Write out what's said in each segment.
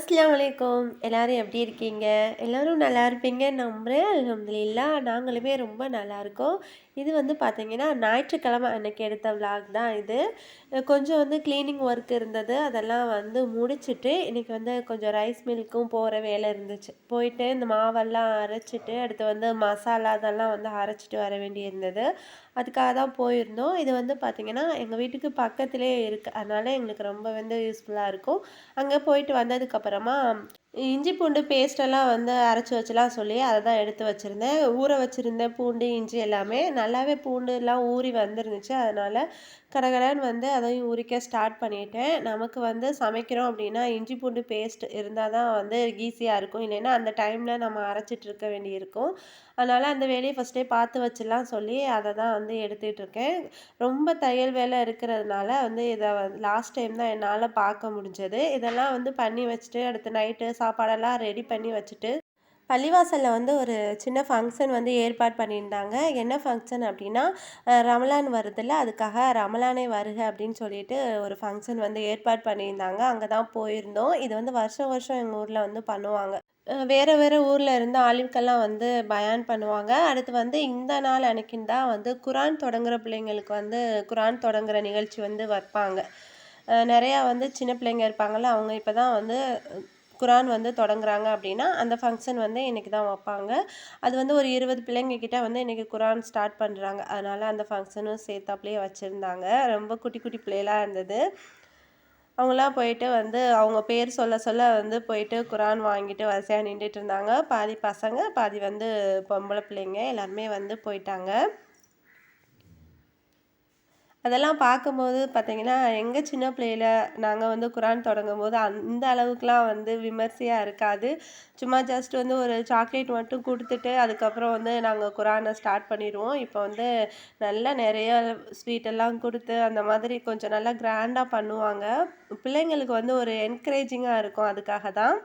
அஸ்லாம் வலைக்கம் எல்லோரும் எப்படி இருக்கீங்க? எல்லோரும் நல்லா இருப்பீங்க? நம்புகிறேன் அலமதுல்லா நாங்களுமே ரொம்ப நல்லா இருக்கோம். இது வந்து பார்த்தீங்கன்னா ஞாயிற்றுக்கிழமை அன்னைக்கு எடுத்த விளாக் தான் இது. கொஞ்சம் வந்து க்ளீனிங் ஒர்க் இருந்தது. அதெல்லாம் வந்து முடிச்சுட்டு இன்னைக்கு வந்து கொஞ்சம் ரைஸ் மில்க்கும் போகிற வேலை இருந்துச்சு. போயிட்டு இந்த மாவெல்லாம் அரைச்சிட்டு அடுத்து வந்து மசாலா அதெல்லாம் வந்து அரைச்சிட்டு வர வேண்டி இருந்தது அதுக்காக தான் போயிருந்தோம். இது வந்து பார்த்திங்கன்னா எங்கள் வீட்டுக்கு பக்கத்துலேயே இருக்குது அதனால எங்களுக்கு ரொம்ப வந்து யூஸ்ஃபுல்லாக இருக்கும். அங்கே போயிட்டு வந்ததுக்கப்புறமா இஞ்சி பூண்டு பேஸ்டெல்லாம் வந்து அரைச்சி வச்சலாம் சொல்லி அதை தான் எடுத்து வச்சுருந்தேன். ஊற வச்சுருந்தேன் பூண்டு இஞ்சி எல்லாமே நல்லாவே பூண்டுலாம் ஊறி வந்துருந்துச்சு. அதனால் கடகடன்னு வந்து அதையும் உரிக்க ஸ்டார்ட் பண்ணிட்டேன். நமக்கு வந்து சமைக்கிறோம் அப்படின்னா இஞ்சி பூண்டு பேஸ்ட் இருந்தால் தான் வந்து ஈஸியாக இருக்கும். இல்லைன்னா அந்த டைமில் நம்ம அரைச்சிட்டு இருக்க வேண்டியிருக்கும் அதனால் அந்த வேலையை ஃபஸ்ட்டே பார்த்து வச்சிடலாம் சொல்லி அதை தான் வந்து எடுத்துகிட்டு இருக்கேன். ரொம்ப தையல் வேலை இருக்கிறதுனால வந்து இதை லாஸ்ட் டைம் தான் என்னால் பார்க்க முடிஞ்சது. இதெல்லாம் வந்து பண்ணி வச்சுட்டு அடுத்து நைட்டு சாப்பாடெல்லாம் ரெடி பண்ணி வச்சுட்டு பள்ளிவாசலில் வந்து ஒரு சின்ன ஃபங்க்ஷன் வந்து ஏற்பாடு பண்ணியிருந்தாங்க. என்ன ஃபங்க்ஷன் அப்படின்னா ரமலான் வருதில்ல அதுக்காக ரமலானே வருக அப்படின்னு சொல்லிட்டு ஒரு ஃபங்க்ஷன் வந்து ஏற்பாடு பண்ணியிருந்தாங்க. அங்கே தான் போயிருந்தோம். இது வந்து வருஷம் வருஷம் எங்கள் ஊரில் வந்து பண்ணுவாங்க. வேறு வேறு ஊரில் இருந்து ஆளுக்கெல்லாம் வந்து பயான் பண்ணுவாங்க. அடுத்து வந்து இந்த நாள் அன்னைக்குன்னு தான் வந்து குரான் தொடங்குற பிள்ளைங்களுக்கு வந்து குரான் தொடங்குற நிகழ்ச்சி வந்து வைப்பாங்க. நிறையா வந்து சின்ன பிள்ளைங்க இருப்பாங்கள்ல அவங்க இப்போ தான் வந்து குரான் வந்து தொடங்குறாங்க அப்படின்னா அந்த ஃபங்க்ஷன் வந்து இன்றைக்கி தான் வைப்பாங்க. அது வந்து ஒரு இருபது பிள்ளைங்க கிட்ட வந்து இன்றைக்கி குரான் ஸ்டார்ட் பண்ணுறாங்க அதனால் அந்த ஃபங்க்ஷனும் சேர்த்தாப்புலேயே வச்சுருந்தாங்க. ரொம்ப குட்டி குட்டி பிள்ளைகளாக இருந்தது. அவங்களாம் போயிட்டு வந்து அவங்க பேர் சொல்ல சொல்ல வந்து போயிட்டு குரான் வாங்கிட்டு வரிசையாக நின்றுட்டு இருந்தாங்க. பாதி பசங்க பாதி வந்து பொம்பளை பிள்ளைங்க எல்லாருமே வந்து போயிட்டாங்க. அதெல்லாம் பார்க்கும்போது பார்த்தீங்கன்னா எங்கள் சின்ன பிள்ளையில நாங்கள் வந்து குரான் தொடங்கும் போது அந்த அளவுக்குலாம் வந்து விமர்சையாக இருக்காது. சும்மா ஜஸ்ட் வந்து ஒரு சாக்லேட் மட்டும் கொடுத்துட்டு அதுக்கப்புறம் வந்து நாங்கள் குரானை ஸ்டார்ட் பண்ணிடுவோம். இப்போ வந்து நல்லா நிறைய ஸ்வீட்டெல்லாம் கொடுத்து அந்த மாதிரி கொஞ்சம் நல்லா கிராண்டாக பண்ணுவாங்க. பிள்ளைங்களுக்கு வந்து ஒரு என்கரேஜிங்காக இருக்கும் அதுக்காக தான்.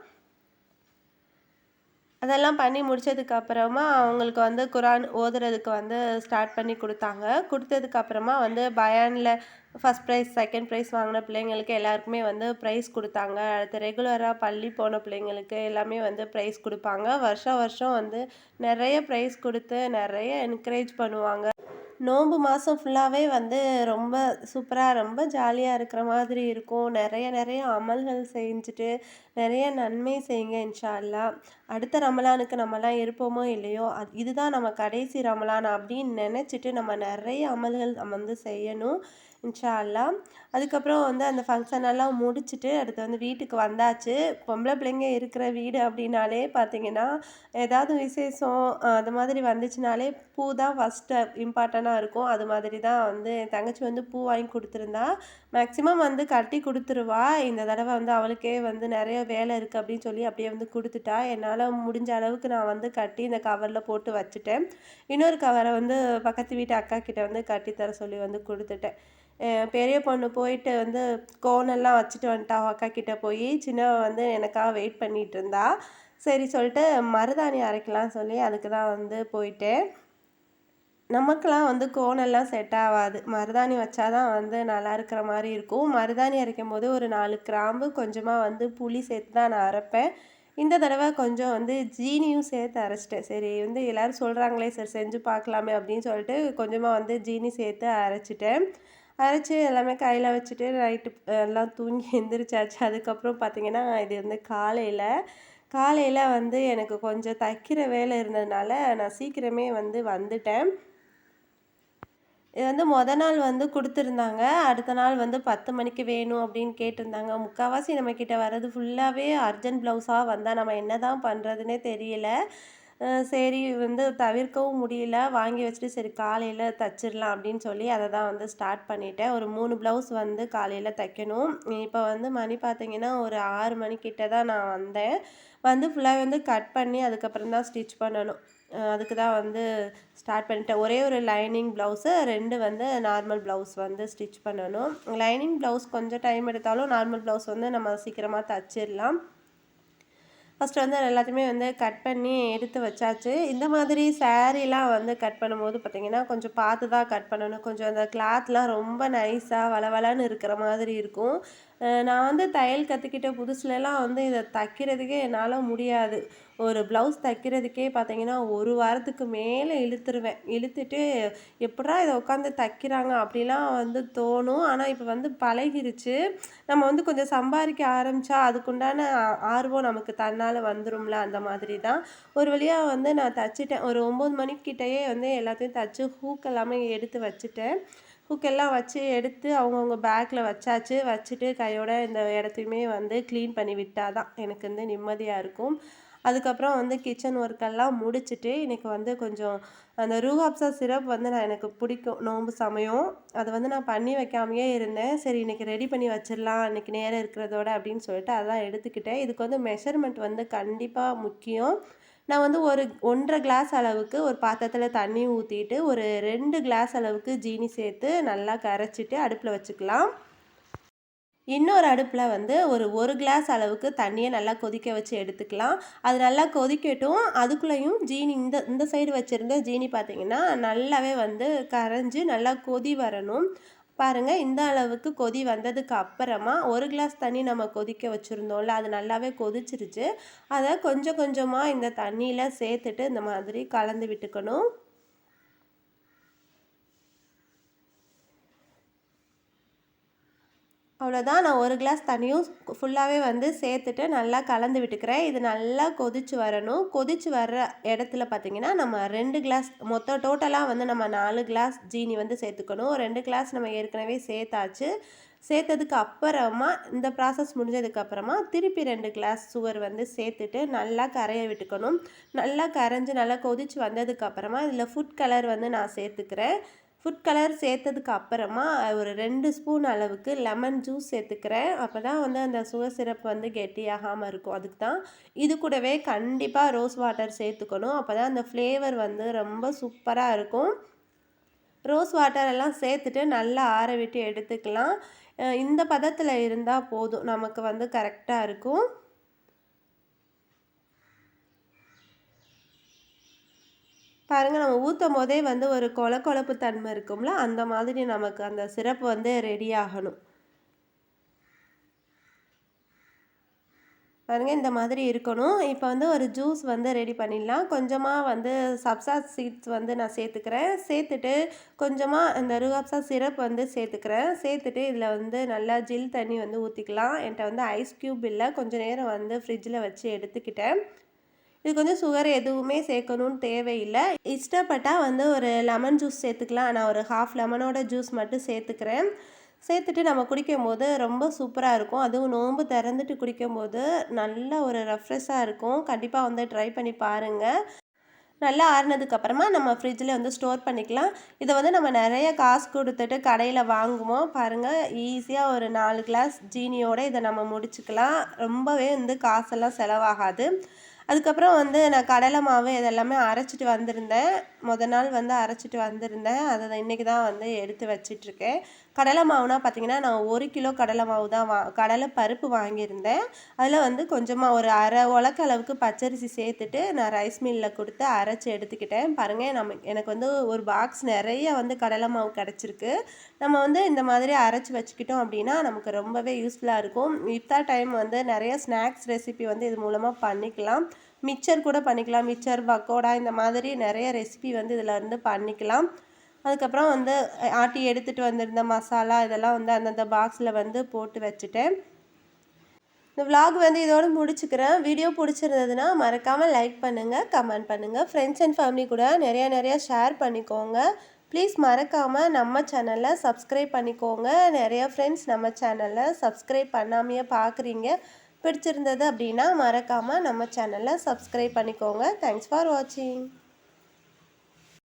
அதெல்லாம் பண்ணி முடிச்சதுக்கப்புறமா அவங்களுக்கு வந்து குரான் ஓதுறதுக்கு வந்து ஸ்டார்ட் பண்ணி கொடுத்தாங்க. கொடுத்ததுக்கு அப்புறமா வந்து பயானில் ஃபஸ்ட் ப்ரைஸ் செகண்ட் ப்ரைஸ் வாங்கின பிள்ளைங்களுக்கு எல்லாருக்குமே வந்து ப்ரைஸ் கொடுத்தாங்க. அடுத்து ரெகுலராக பள்ளி போன பிள்ளைங்களுக்கு எல்லாமே வந்து ப்ரைஸ் கொடுப்பாங்க. வருஷம் வருஷம் வந்து நிறைய ப்ரைஸ் கொடுத்து நிறைய என்கரேஜ் பண்ணுவாங்க. நோன்பு மாதம் ஃபுல்லாகவே வந்து ரொம்ப சூப்பராக ரொம்ப ஜாலியாக இருக்கிற மாதிரி இருக்கும். நிறைய நிறைய அமல்கள் செஞ்சுட்டு நிறைய நன்மை செய்யுங்க இன்ஷா அல்லா அடுத்த ரமலானுக்கு நம்மலாம் இருப்போமோ இல்லையோ அது இதுதான் நம்ம கடைசி ரமலான் அப்படின்னு நினச்சிட்டு நம்ம நிறைய அமல்கள் நம்ம வந்து செய்யணும் இன்ஷா அல்லா அதுக்கப்புறம் வந்து அந்த ஃபங்க்ஷன் எல்லாம் முடிச்சுட்டு அடுத்து வந்து வீட்டுக்கு வந்தாச்சு. பொம்பளை பிள்ளைங்க இருக்கிற வீடு அப்படின்னாலே பார்த்தீங்கன்னா ஏதாவது விசேஷம் அது மாதிரி வந்துச்சுனாலே பூ தான் ஃபஸ்ட்டு இம்பார்ட்டண்ட்டாக இருக்கும். அது மாதிரி தான் வந்து என் தங்கச்சி வந்து பூ வாங்கி கொடுத்துருந்தா. மேக்ஸிமம் வந்து கட்டி கொடுத்துருவா. இந்த தடவை வந்து அவளுக்கே வந்து நிறைய வேலை இருக்குது அப்படின்னு சொல்லி அப்படியே வந்து கொடுத்துட்டா. என்னால் முடிஞ்ச அளவுக்கு நான் வந்து கட்டி இந்த கவரில் போட்டு வச்சுட்டேன். இன்னொரு கவரை வந்து பக்கத்து வீட்டு அக்கா கிட்டே வந்து கட்டித்தர சொல்லி வந்து கொடுத்துட்டேன். பெரிய பொண்ணு போயிட்டு வந்து கோனெல்லாம் வச்சுட்டு வந்துட்டா. அக்கா கிட்டே போய் சின்னவ வந்து எனக்காக வெயிட் பண்ணிகிட்டு இருந்தா. சரி சொல்லிட்டு மருதாணி அரைக்கலாம் சொல்லி அதுக்கு தான் வந்து போயிட்டேன். நமக்கெலாம் வந்து கோனெல்லாம் செட் ஆகாது. மருதாணி வச்சா தான் வந்து நல்லா இருக்கிற மாதிரி இருக்கும். மருதாணி அரைக்கும் போது ஒரு நாலு கிராம்பு கொஞ்சமாக வந்து புளி சேர்த்து தான் நான் அரைப்பேன். இந்த தடவை கொஞ்சம் வந்து ஜீனியும் சேர்த்து அரைச்சிட்டேன். சரி வந்து எல்லோரும் சொல்கிறாங்களே சரி செஞ்சு பார்க்கலாமே அப்படின்னு சொல்லிட்டு கொஞ்சமாக வந்து ஜீனி சேர்த்து அரைச்சிட்டேன். அரைச்சி எல்லாமே கையில் வச்சுட்டு நைட்டு எல்லாம் தூங்கி எந்திரிச்சாச்சு. அதுக்கப்புறம் பார்த்திங்கன்னா இது வந்து காலையில். காலையில் வந்து எனக்கு கொஞ்சம் தைக்கிற வேலை இருந்ததுனால நான் சீக்கிரமே வந்து வந்துட்டேன். இது வந்து மொதல் நாள் வந்து கொடுத்துருந்தாங்க. அடுத்த நாள் வந்து பத்து மணிக்கு வேணும் அப்படின்னு கேட்டிருந்தாங்க. முக்கால்வாசி நம்மக்கிட்ட வர்றது ஃபுல்லாகவே அர்ஜென்ட் ப்ளவுஸாக வந்தால் நம்ம என்ன தான் பண்ணுறதுனே தெரியல சரி வந்து தவிர்க்கவும் முடியல. வாங்கி வச்சுட்டு சரி காலையில் தச்சிடலாம் அப்படின்னு சொல்லி அதை தான் வந்து ஸ்டார்ட் பண்ணிட்டேன். ஒரு மூணு ப்ளவுஸ் வந்து காலையில் தைக்கணும். இப்போ வந்து மணி பார்த்தீங்கன்னா ஒரு ஆறு மணிக்கிட்ட தான் நான் வந்தேன். வந்து ஃபுல்லாக வந்து கட் பண்ணி அதுக்கப்புறம் தான் ஸ்டிச் பண்ணணும். அதுக்கு தான் வந்து ஸ்டார்ட் பண்ணிட்டேன். ஒரே ஒரு லைனிங் ப்ளவுஸு ரெண்டு வந்து நார்மல் ப்ளவுஸ் வந்து ஸ்டிச் பண்ணணும். லைனிங் ப்ளவுஸ் கொஞ்சம் டைம் எடுத்தாலும் நார்மல் ப்ளவுஸ் வந்து நம்ம சீக்கிரமாக தச்சிடலாம் ஃபஸ்ட்டு வந்து எல்லாத்தையுமே வந்து கட் பண்ணி எடுத்து வச்சாச்சு. இந்த மாதிரி சாரீலாம் வந்து கட் பண்ணும்போது பார்த்திங்கன்னா கொஞ்சம் பார்த்து தான் கட் பண்ணணும். கொஞ்சம் அந்த கிளாத்லாம் ரொம்ப நைஸாக வளவளன்னு இருக்கிற மாதிரி இருக்கும். நான் வந்து தையல் கற்றுக்கிட்ட புதுசுலலாம் வந்து இதை தைக்கிறதுக்கே என்னால் முடியாது. ஒரு ப்ளவுஸ் தைக்கிறதுக்கே பார்த்தீங்கன்னா ஒரு வாரத்துக்கு மேலே இழுத்துருவேன். இழுத்துட்டு எப்படா இதை உட்காந்து தைக்கிறாங்க அப்படிலாம் வந்து தோணும். ஆனால் இப்போ வந்து பழகிருச்சு. நம்ம வந்து கொஞ்சம் சம்பாதிக்க ஆரம்பித்தா அதுக்குண்டான ஆர்வம் நமக்கு தன்னால் வந்துரும்ல அந்த மாதிரி தான் ஒரு வழியாக வந்து நான் தைச்சிட்டேன். ஒரு ஒம்பது மணிக்கிட்டேயே வந்து எல்லாத்தையும் தச்சு ஹூக் எல்லாமே எடுத்து வச்சுட்டேன். ஹுக்கெல்லாம் வச்சு எடுத்து அவங்கவுங்க பேக்கில் வச்சாச்சு. வச்சுட்டு கையோட இந்த இடத்தையுமே வந்து க்ளீன் பண்ணி விட்டால் தான் எனக்கு வந்து நிம்மதியாக இருக்கும். அதுக்கப்புறம் வந்து கிச்சன் ஒர்க்கெல்லாம் முடிச்சுட்டு இன்றைக்கி வந்து கொஞ்சம் அந்த ரூஹாப்ஸா சிரப் வந்து நான் எனக்கு பிடிக்கும். நோன்பு சமயம். அதை வந்து நான் பண்ணி வைக்காமையே இருந்தேன். சரி இன்றைக்கி ரெடி பண்ணி வச்சிடலாம். இன்றைக்கி நேரம் இருக்கிறதோட அப்படின்னு சொல்லிட்டு அதான் எடுத்துக்கிட்டேன். இதுக்கு வந்து மெஷர்மெண்ட் வந்து கண்டிப்பாக முக்கியம். நான் வந்து ஒரு ஒன்றரை கிளாஸ் அளவுக்கு ஒரு பாத்திரத்தில் தண்ணி ஊற்றிட்டு ஒரு ரெண்டு கிளாஸ் அளவுக்கு ஜீனி சேர்த்து நல்லா கரைச்சிட்டு அடுப்பில் வச்சுக்கலாம். இன்னொரு அடுப்பில் வந்து ஒரு ஒரு கிளாஸ் அளவுக்கு தண்ணியை நல்லா கொதிக்க வச்சு எடுத்துக்கலாம். அது நல்லா கொதிக்கட்டும். அதுக்குள்ளேயும் ஜீனி இந்த இந்த சைடு வச்சுருந்த ஜீனி பார்த்திங்கன்னா நல்லாவே வந்து கரைஞ்சி நல்லா கொதி வரணும். பாருங்கள் இந்த அளவுக்கு கொதி வந்ததுக்கு அப்புறமா ஒரு கிளாஸ் தண்ணி நம்ம கொதிக்க வச்சுருந்தோம்ல அது நல்லாவே கொதிச்சிருச்சு. அதை கொஞ்சம் கொஞ்சமாக இந்த தண்ணியில் சேர்த்துட்டு இந்த மாதிரி கலந்து விட்டுக்கணும். அவ்வளோதான் நான் ஒரு கிளாஸ் தண்ணியும் ஃபுல்லாகவே வந்து சேர்த்துட்டு நல்லா கலந்து விட்டுக்கிறேன். இது நல்லா கொதிச்சு வரணும். கொதிச்சு வர்ற இடத்துல பார்த்தீங்கன்னா நம்ம ரெண்டு கிளாஸ் மொத்தம் டோட்டலாக வந்து நம்ம நாலு கிளாஸ் ஜீனி வந்து சேர்த்துக்கணும். ரெண்டு கிளாஸ் நம்ம ஏற்கனவே சேர்த்தாச்சு. சேர்த்ததுக்கு அப்புறமா இந்த ப்ராசஸ் முடிஞ்சதுக்கப்புறமா திருப்பி ரெண்டு கிளாஸ் சுவர் வந்து சேர்த்துட்டு நல்லா கரைய விட்டுக்கணும். நல்லா கரைஞ்சி நல்லா கொதிச்சு வந்ததுக்கப்புறமா இதில் ஃபுட் கலர் வந்து நான் சேர்த்துக்கிறேன். ஃபுட் கலர் சேர்த்ததுக்கு அப்புறமா ஒரு ரெண்டு ஸ்பூன் அளவுக்கு லெமன் ஜூஸ் சேர்த்துக்கிறேன். அப்போ தான் வந்து அந்த சுகர் சிரப் வந்து கெட்டியாகாமல் இருக்கும். அதுக்கு தான் இது கூடவே கண்டிப்பாக ரோஸ் வாட்டர் சேர்த்துக்கணும். அப்போ தான் அந்த ஃப்ளேவர் வந்து ரொம்ப சூப்பராக இருக்கும். ரோஸ் வாட்டர் எல்லாம் சேர்த்துட்டு நல்லா ஆற விட்டு எடுத்துக்கலாம். இந்த பதத்தில் இருந்தால் போதும். நமக்கு வந்து கரெக்டாக இருக்கும். பாருங்கள் நம்ம ஊற்றும் போதே வந்து ஒரு கொல கொழப்பு தன்மை இருக்கும்ல? அந்த மாதிரி நமக்கு அந்த சிறப்பு வந்து ரெடி ஆகணும். பாருங்கள் இந்த மாதிரி இருக்கணும். இப்போ வந்து ஒரு ஜூஸ் வந்து ரெடி பண்ணிடலாம். கொஞ்சமாக வந்து சப்சா சீட்ஸ் வந்து நான் சேர்த்துக்கிறேன். சேர்த்துட்டு கொஞ்சமாக இந்த ருகாப்சா சிரப் வந்து சேர்த்துக்கிறேன். சேர்த்துட்டு இதில் வந்து நல்லா ஜில் தண்ணி வந்து ஊற்றிக்கலாம் என்கிட்ட வந்து ஐஸ் க்யூப் இல்லை. கொஞ்சம் நேரம் வந்து ஃப்ரிட்ஜில் வச்சு எடுத்துக்கிட்டேன். இதுக்கு வந்து சுகர் எதுவுமே சேர்க்கணும்னு தேவையில்லை. இஷ்டப்பட்டால் வந்து ஒரு லெமன் ஜூஸ் சேர்த்துக்கலாம். நான் ஒரு ஹாஃப் லெமனோட ஜூஸ் மட்டும் சேர்த்துக்கிறேன். சேர்த்துட்டு நம்ம குடிக்கும்போது ரொம்ப சூப்பராக இருக்கும். அதுவும் நோன்பு திறந்துட்டு குடிக்கும்போது நல்ல ஒரு ரெஃப்ரெஷ்ஷாக இருக்கும். கண்டிப்பாக வந்து ட்ரை பண்ணி பாருங்கள் நல்லா ஆறுனதுக்கப்புறமா நம்ம ஃப்ரிட்ஜில் வந்து ஸ்டோர் பண்ணிக்கலாம். இதை வந்து நம்ம நிறைய காசு கொடுத்துட்டு கடையில் வாங்குவோம். பாருங்கள் ஈஸியாக ஒரு நாலு கிளாஸ் ஜீனியோட இதை நம்ம முடிச்சுக்கலாம். ரொம்பவே வந்து காசெல்லாம் செலவாகாது. அதுக்கப்புறம் வந்து நான் கடலை மாவு இதெல்லாமே அரைச்சிட்டு வந்திருந்தேன். மொதல் நாள் வந்து அரைச்சிட்டு வந்திருந்தேன். அதை இன்றைக்கி தான் வந்து எடுத்து வச்சிட்ருக்கேன். கடலை மாவுனா பார்த்தீங்கன்னா நான் ஒரு கிலோ கடலை மாவு தான் வா கடலை பருப்பு வாங்கியிருந்தேன். அதில் வந்து கொஞ்சமாக ஒரு அரை உலக்க அளவுக்கு பச்சரிசி சேர்த்துட்டு நான் ரைஸ் மில்லில் கொடுத்து அரைச்சி எடுத்துக்கிட்டேன். பாருங்கள் நம்ம எனக்கு வந்து ஒரு பாக்ஸ் நிறைய வந்து கடலை மாவு கிடச்சிருக்கு. நம்ம வந்து இந்த மாதிரி அரைச்சி வச்சுக்கிட்டோம் அப்படின்னா நமக்கு ரொம்பவே யூஸ்ஃபுல்லாக இருக்கும். இஃப்தார் டைம் வந்து நிறைய ஸ்நாக்ஸ் ரெசிபி வந்து இது மூலமாக பண்ணிக்கலாம். மிக்சர் கூட பண்ணிக்கலாம். மிக்சர் பக்கோடா இந்த மாதிரி நிறைய ரெசிபி வந்து இதில் இருந்து பண்ணிக்கலாம். அதுக்கப்புறம் வந்து ஆட்டி எடுத்துகிட்டு வந்திருந்த மசாலா இதெல்லாம் வந்து அந்தந்த பாக்ஸில் வந்து போட்டு வச்சுட்டேன். இந்த விலாக் வந்து இதோடு முடிச்சுக்கிறேன். வீடியோ பிடிச்சிருந்ததுன்னா மறக்காமல் லைக் பண்ணுங்கள் கமெண்ட் பண்ணுங்கள் ஃப்ரெண்ட்ஸ் அண்ட் ஃபேமிலி கூட நிறைய நிறைய ஷேர் பண்ணிக்கோங்க. ப்ளீஸ் மறக்காமல் நம்ம சேனலை சப்ஸ்கிரைப் பண்ணிக்கோங்க. நிறைய ஃப்ரெண்ட்ஸ் நம்ம சேனலை சப்ஸ்கிரைப் பண்ணாமையே பார்க்குறீங்க பிடிச்சிருந்தது அப்படின்னா மறக்காமல் நம்ம சேனலை சப்ஸ்கிரைப் பண்ணிக்கோங்க. தேங்க்ஸ் ஃபார் வாட்சிங்